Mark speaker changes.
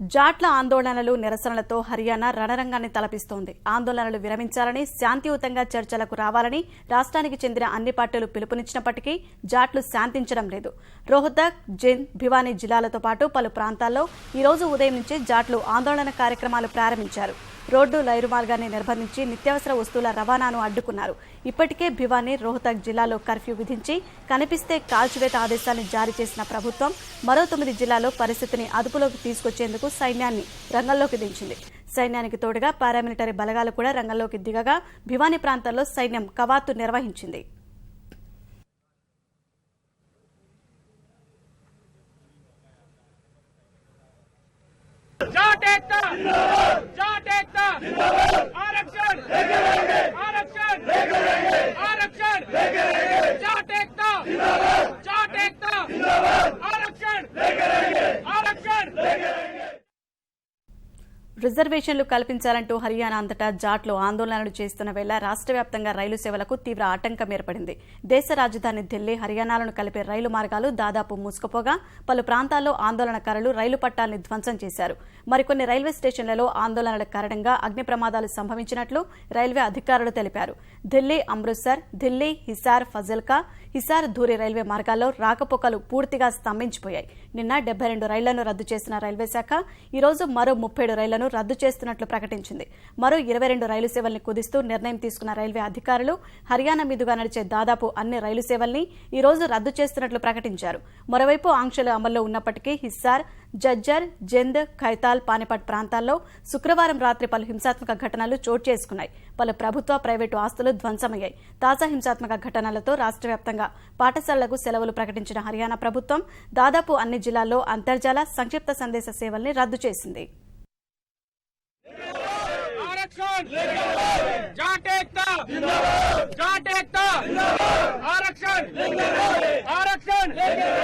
Speaker 1: జాట్ల ఆందోళనలు నిరసనలతో హర్యానా రణరంగాన్ని తలపిస్తోంది. ఆందోళనలు విరమించాలని శాంతియుతంగా చర్చలకు రావాలని రాష్ట్రానికి చెందిన అన్ని పార్టీలు పిలుపునిచ్చినప్పటికీ జాట్లు శాంతించడం లేదు. రోహతక్ జింద్ భివానీ జిల్లాలతో పాటు పలు ప్రాంతాల్లో ఈ రోజు ఉదయం నుంచి జాట్లు ఆందోళన కార్యక్రమాలు ప్రారంభించారు. రోడ్డు లైరు మార్గాన్ని నిర్బంధించి నిత్యావసర వస్తువుల రవాణాను అడ్డుకున్నారు. ఇప్పటికే భివానీ రోహతక్ జిల్లాలో కర్ఫ్యూ విధించి కనిపిస్తే కాల్చివేత ఆదేశాన్ని జారీ చేసిన ప్రభుత్వం మరో తొమ్మిది జిల్లాలో పరిస్థితిని అదుపులోకి తీసుకొచ్చేందుకు సైన్యాన్ని రంగంలోకి దించింది. సైన్యానికి తోడుగా పారామిలిటరీ బలగాలు కూడా రంగంలోకి దిగగా భివానీ ప్రాంతాల్లో సైన్యం కవాతు నిర్వహించింది.
Speaker 2: एकता
Speaker 1: రిజర్వేషన్లు కల్పించాలంటూ హర్యానా అంతటా జాట్లు ఆందోళనలు చేస్తున్న వేళ రాష్ట్ర వ్యాప్తంగా రైలు సేవలకు తీవ్ర ఆటంకం ఏర్పడింది. దేశ రాజధాని ఢిల్లీ హర్యానాలను కలిపే రైలు మార్గాలు దాదాపు మూసుకుపోగా పలు ప్రాంతాల్లో ఆందోళనకారులు రైలు పట్టాల్ని ధ్వంసం చేశారు. మరికొన్ని రైల్వే స్టేషన్లలో ఆందోళనల కారణంగా అగ్ని ప్రమాదాలు సంభవించినట్లు రైల్వే అధికారులు తెలిపారు. ఢిల్లీ అమృత్సర్ ఢిల్లీ హిసార్ ఫజల్కా హిసార్ ధూరి రైల్వే మార్గాల్లో రాకపోకలు పూర్తిగా స్తంభించిపోయాయి. నిన్న డెబ్బై రెండు రైళ్ళను రద్దు చేసిన రైల్వే శాఖ ఈ రోజు మరో ముప్పై రైళ్ళను రద్దు చేస్తున్నట్లు ప్రకటించింది. మరో ఇరవై రెండు రైలు సేవల్ని కుదిస్తూ నిర్ణయం తీసుకున్న రైల్వే అధికారులు హర్యానా మీదుగా నడిచే దాదాపు అన్ని రైలు సేవల్ని ఈ రోజు రద్దు చేస్తున్నట్లు ప్రకటించారు. మరోవైపు ఆంక్షలు అమల్లో ఉన్నప్పటికీ హిస్సార్ జజ్జర్ జెంద్ ఖైతాల్ పానిపట్ ప్రాంతాల్లో శుక్రవారం రాత్రి పలు హింసాత్మక ఘటనలు చోటు చేసుకున్నాయి. పలు ప్రభుత్వ ప్రైవేటు ఆస్తులు ధ్వంసమయ్యాయి. తాజా హింసాత్మక ఘటనలతో రాష్ట్ర భాగంగా పాఠశాలలకు సెలవులు ప్రకటించిన హర్యానా ప్రభుత్వం దాదాపు అన్ని జిల్లాల్లో అంతర్జాల సంక్షిప్త సందేశ సేవల్ని రద్దు చేసింది.
Speaker 2: ఆరక్షణ!